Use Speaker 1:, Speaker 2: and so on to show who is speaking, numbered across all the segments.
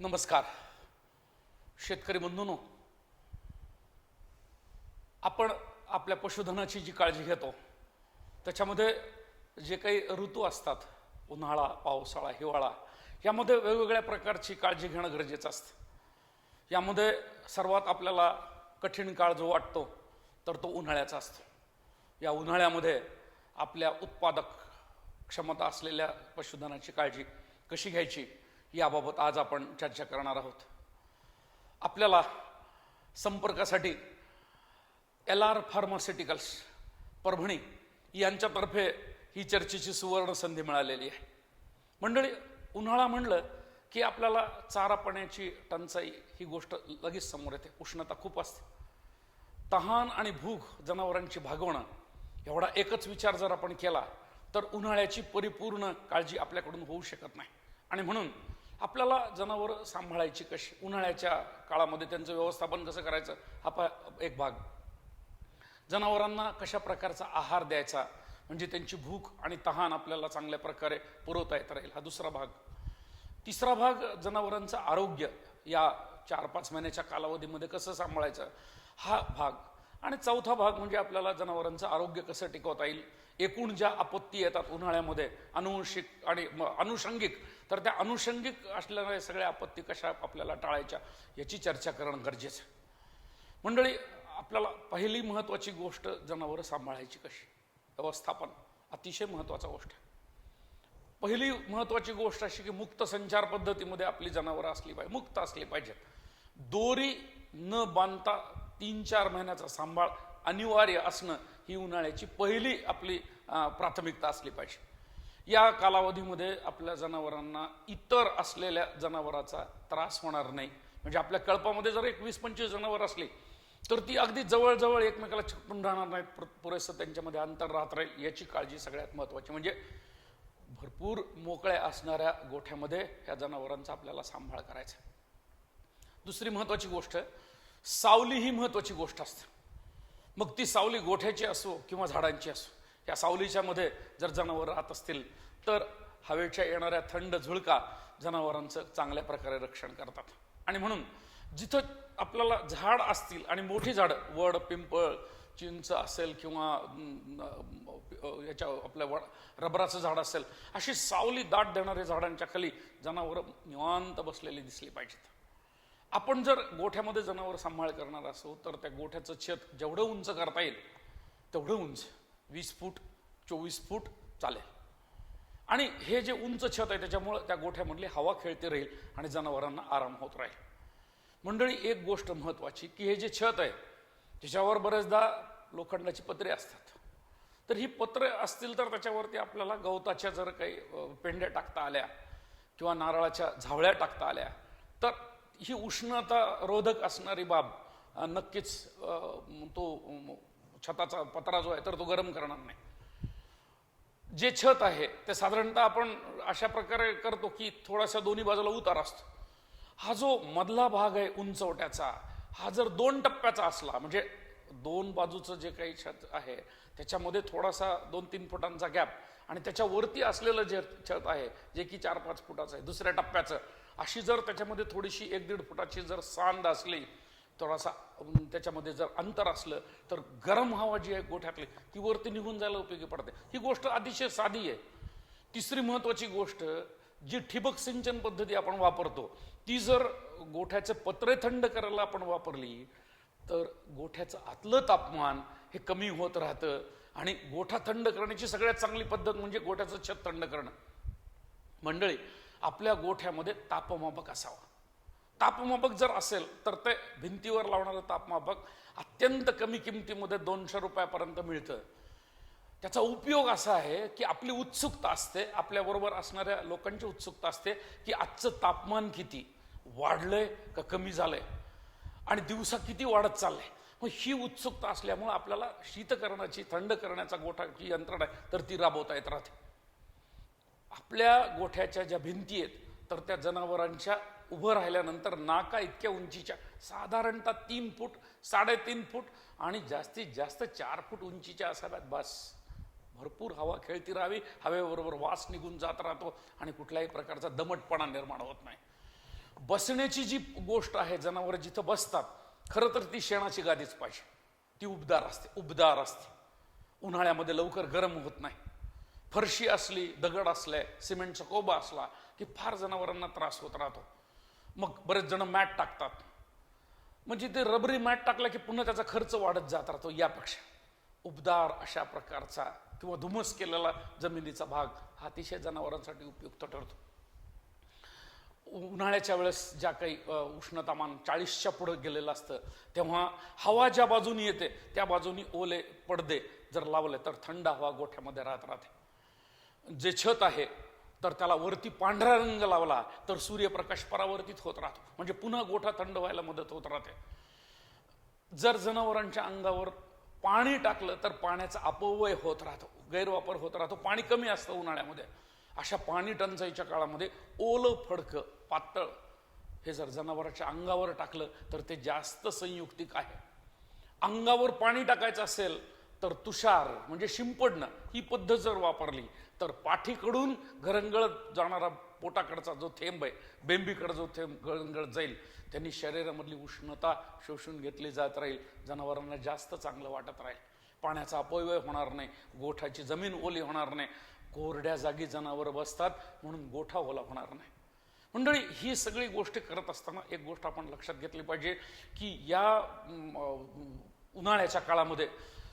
Speaker 1: नमस्कार. शेतकरी बंधूनो आपण आपल्या पशुधनाची जी काळजी घेतो त्याच्यामध्ये जे काही ऋतू असतात उन्हाळा पावसाळा हिवाळा यामध्ये वेगवेगळ्या प्रकारची काळजी घेणं गरजेचं असतं. यामध्ये सर्वात आपल्याला कठीण काळ जो वाटतो तर तो उन्हाळ्याचा असतो. या उन्हाळ्यामध्ये आपल्या उत्पादक क्षमता असलेल्या पशुधनाची काळजी कशी घ्यायची याबाबत आज आपण चर्चा करणार आहोत. आपल्याला संपर्कासाठी एल आर फार्मास्युटिकल्स परभणी यांच्यातर्फे ही चर्चेची सुवर्ण संधी मिळालेली आहे. मंडळी उन्हाळा म्हणलं की आपल्याला चारा पाण्याची टंचाई ही गोष्ट लगेच समोर येते उष्णता खूप असते. तहान आणि भूक जनावरांची भागवणं एवढा एकच विचार जर आपण केला तर उन्हाळ्याची परिपूर्ण काळजी आपल्याकडून होऊ शकत नाही. आणि म्हणून आपल्याला जनावरं सांभाळायची कशी? उन्हाळ्याच्या काळामध्ये त्यांचं व्यवस्थापन कसं करायचं? हा पा एक भाग. जनावरांना कशा प्रकारचा आहार द्यायचा? म्हणजे त्यांची भूक आणि तहान आपल्याला चांगल्या प्रकारे पुरवता येत राहील. हा दुसरा भाग. तिसरा भाग जनावरांचं आरोग्य. या चार पाच महिन्याच्या कालावधीमध्ये कसं सांभाळायचं? हा भाग. आणि चौथा भाग म्हणजे आपल्याला जनावरांचं आरोग्य कसं टिकवता येईल? एकूण ज्या आपत्ती येतात उन्हाळ्यामध्ये अनुवंशिक आणि अनुषंगिक तर त्या अनुषंगिक असलेल्या सगळ्या आपत्ती कशा आपल्याला टाळायच्या याची चर्चा करणं गरजेचं आहे. मंडळी आपल्याला पहिली महत्त्वाची गोष्ट जनावरं सांभाळायची कशी? व्यवस्थापन अतिशय महत्त्वाचा गोष्ट आहे. पहिली महत्त्वाची गोष्ट अशी की मुक्त संचार पद्धतीमध्ये आपली जनावरं असली पाहिजे मुक्त असली पाहिजेत. दोरी न बांधता तीन चार महिन्याचा सांभाळ अनिवार्य असणं ही उन्हाळ्याची पहिली आपली प्राथमिकता असली पाहिजे. या कालावधीमध्ये आपल्या जनावरांना इतर असलेल्या जनावराचा त्रास होणार नाही. म्हणजे आपल्या कळपामध्ये जर एक वीस पंचवीस जनावर असली तर ती अगदी जवळजवळ एकमेकाला चिकटून राहणार नाहीत. पुरेसं त्यांच्यामध्ये अंतर राहत राहील याची काळजी सगळ्यात महत्त्वाची. म्हणजे भरपूर मोकळ्या असणाऱ्या गोठ्यामध्ये या जनावरांचा आपल्याला सांभाळ करायचा आहे. दुसरी महत्त्वाची गोष्ट सावली ही महत्त्वाची गोष्ट असते. मग ती सावली गोठ्याची असो किंवा झाडांची असो या सावलीच्या मध्ये जर जनावर राहत असतील तर हवेच्या येणाऱ्या थंड झुळका जनावरांचं चांगल्या प्रकारे रक्षण करतात. आणि म्हणून जिथं आपल्याला झाड असतील आणि मोठी झाडं वड पिंपळ चिंच असेल किंवा याच्या आपल्या वड रबराचं झाड असेल अशी सावली दाट देणाऱ्या झाडांच्या खाली जनावरं निवांत बसलेली दिसली पाहिजेत. आपण जर गोठ्यामध्ये जनावर सांभाळ करणार असो तर त्या गोठ्याचं छत जेवढं उंच करता येईल तेवढं उंच. वीस फूट चोवीस फूट चालेल. आणि हे जे उंच छत आहे त्याच्यामुळं त्या गोठ्यामधली हवा खेळते राहील आणि जनावरांना आराम होत राहील. मंडळी एक गोष्ट महत्त्वाची की हे जे छत आहे त्याच्यावर बरेचदा लोखंडाची पत्रे असतात. तर ही पत्रे असतील तर त्याच्यावरती आपल्याला गवताच्या जर काही पेंड्या टाकता आल्या किंवा नारळाच्या झावळ्या टाकता आल्या तर ही उष्णता रोधक असणारी बाब नक्कीच तो छताचा पत्रा जो आहे तर तो गरम करणार नाही. जे छत आहे ते साधारणतः आपण अशा प्रकारे करतो की थोडासा दोन्ही बाजूला उतार असतो. हा जो मधला भाग आहे उंचवट्याचा हा जर दोन टप्प्याचा असला म्हणजे दोन बाजूचं जे काही छत आहे त्याच्यामध्ये थोडासा दोन तीन फुटांचा गॅप आणि त्याच्यावरती असलेलं जे छत आहे जे की चार पाच फुटाचं आहे दुसऱ्या टप्प्याचं अशी जर त्याच्यामध्ये थोडीशी एक दीड फुटाची जर सांद असली थोडासा त्याच्यामध्ये जर अंतर असलं तर गरम हवा जी आहे गोठ्यातली ती वरती निघून जायला उपयोगी पडते. ही गोष्ट अतिशय साधी आहे. तिसरी महत्वाची गोष्ट जी ठिबक सिंचन पद्धती आपण वापरतो ती जर गोठ्याचे पत्रे थंड करायला आपण वापरली तर गोठ्याचं आतलं तापमान हे कमी होत राहतं आणि गोठा थंड करण्याची सगळ्यात चांगली पद्धत म्हणजे गोठ्याचं छत थंड करणं. मंडळी आपल्या गोठ्यामध्ये तापमापक असावा. तापमापक जर असेल तर ते भिंतीवर लावणारं तापमापक अत्यंत कमी किमतीमध्ये दोनशे रुपयापर्यंत मिळतं. त्याचा उपयोग असा आहे की आपली उत्सुकता असते आपल्याबरोबर असणाऱ्या लोकांची उत्सुकता असते की आजचं तापमान किती? वाढलंय का कमी झालंय? आणि दिवसा किती वाढत चाललंय? मग ही उत्सुकता असल्यामुळे आपल्याला शीतकरणाची थंड करण्याचा गोठाची यंत्रणा आहे तर ती राबवता येत राहते. आपल्या गोठ्याच्या ज्या भिंती आहेत तर त्या जनावरांच्या उभं राहिल्यानंतर नाका इतक्या उंचीच्या. साधारणतः तीन फूट साडेतीन फूट आणि जास्तीत जास्त चार फूट उंचीच्या असाव्यात. बस. भरपूर हवा खेळती राहावी. हवेबरोबर वास निघून जात राहतो आणि कुठल्याही प्रकारचा दमटपणा निर्माण होत नाही. बसण्याची जी गोष्ट आहे जनावर जिथं बसतात खरं तर ती शेणाची गादीच पाहिजे. ती उबदार असते उबदार असते. उन्हाळ्यामध्ये लवकर गरम होत नाही. फरशी असली दगड असले सिमेंटचा कोबा असला की फार जनावरांना त्रास होत राहतो. मग बरेच जण मॅट टाकतात. म्हणजे ते रबरी मॅट टाकला की पुन्हा त्याचा खर्च वाढत जात राहतो यापेक्षा. उबदार अशा प्रकारचा किंवा धुमस केलेला जमिनीचा भाग हा अतिशय जनावरांसाठी उपयुक्त ठरतो. उन्हाळ्याच्या वेळेस ज्या काही उष्णतामान चाळीसच्या पुढं गेलेलं असतं तेव्हा हवा ज्या बाजूनी येते त्या बाजूनी ओले पडदे जर लावले तर थंड हवा गोठ्यामध्ये राहत राहते. जे छत आहे तर त्याला वरती पांढरा रंग लावला तर सूर्यप्रकाश परावर्तित होत राहतो. म्हणजे पुन्हा गोठा थंड व्हायला मदत होत राहते. जर जनावरांच्या अंगावर पाणी टाकलं तर पाण्याचा अपव्यय होत राहतो गैरवापर होत राहतो पाणी कमी असतं उन्हाळ्यामध्ये. अशा पाणी टंचाईच्या काळामध्ये ओलं फडकं पातळ हे जर जनावरांच्या अंगावर टाकलं तर ते जास्त संयुक्तिक आहे. अंगावर पाणी टाकायचं असेल तर तुषार म्हणजे शिंपडणं ही पद्धत जर वापरली तर पाठीकडून घरंगळत जाणारा पोटाकडचा जो थेंब आहे बेंबीकडे जो थेंब घरंगळत जाईल त्यांनी शरीरामधली उष्णता शोषून घेतली जात राहील जनावरांना जास्त चांगलं वाटत राहील. पाण्याचा अपव्यय होणार नाही गोठाची जमीन ओली होणार नाही कोरड्या जागी जनावरं बसतात म्हणून गोठा ओला होणार नाही. मंडळी ही सगळी गोष्टी करत असताना एक गोष्ट आपण लक्षात घेतली पाहिजे की या उन्हाळ्याच्या काळामध्ये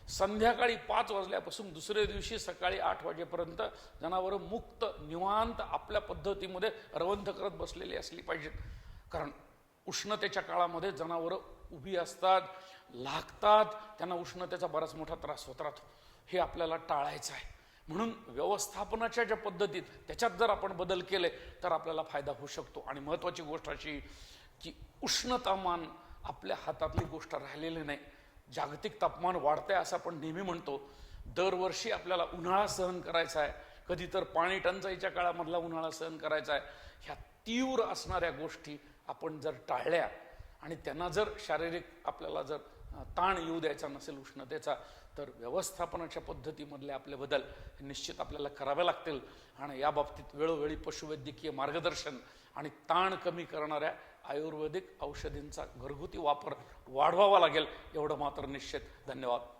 Speaker 1: संध्याकाळी पाच वाजल्यापासून दुसऱ्या दिवशी सकाळी आठ वाजेपर्यंत जनावरं मुक्त निवांत आपल्या पद्धतीमध्ये रवंथ करत बसलेली असली पाहिजेत. कारण उष्णतेच्या काळामध्ये जनावरं उभी असतात लागतात त्यांना उष्णतेचा बराच मोठा त्रास होत राहतो. हे आपल्याला टाळायचं आहे. म्हणून व्यवस्थापनाच्या ज्या पद्धतीत त्याच्यात जर आपण बदल केले तर आपल्याला फायदा होऊ शकतो. आणि महत्त्वाची गोष्ट अशी की उष्णतामान आपल्या हातातली गोष्ट राहिलेली नाही. जागतिक तापमान वाढतंय असं आपण नेहमी म्हणतो. दरवर्षी आपल्याला उन्हाळा सहन करायचा आहे. कधी तर पाणी टंचाईच्या काळामधला उन्हाळा सहन करायचा आहे. ह्या तीव्र असणाऱ्या गोष्टी आपण जर टाळल्या आणि त्यांना जर शारीरिक आपल्याला जर ताण येऊ द्यायचा नसेल उष्णतेचा तर व्यवस्थापनाच्या पद्धतीमधले आपले बदल निश्चित आपल्याला करावे लागतील. आणि या बाबतीत वेळोवेळी पशुवैद्यकीय मार्गदर्शन आणि ताण कमी करणाऱ्या आयुर्वेदिक औषधींचा घरगुती वापर वाढवावा लागेल एवढं मात्र निश्चित. धन्यवाद.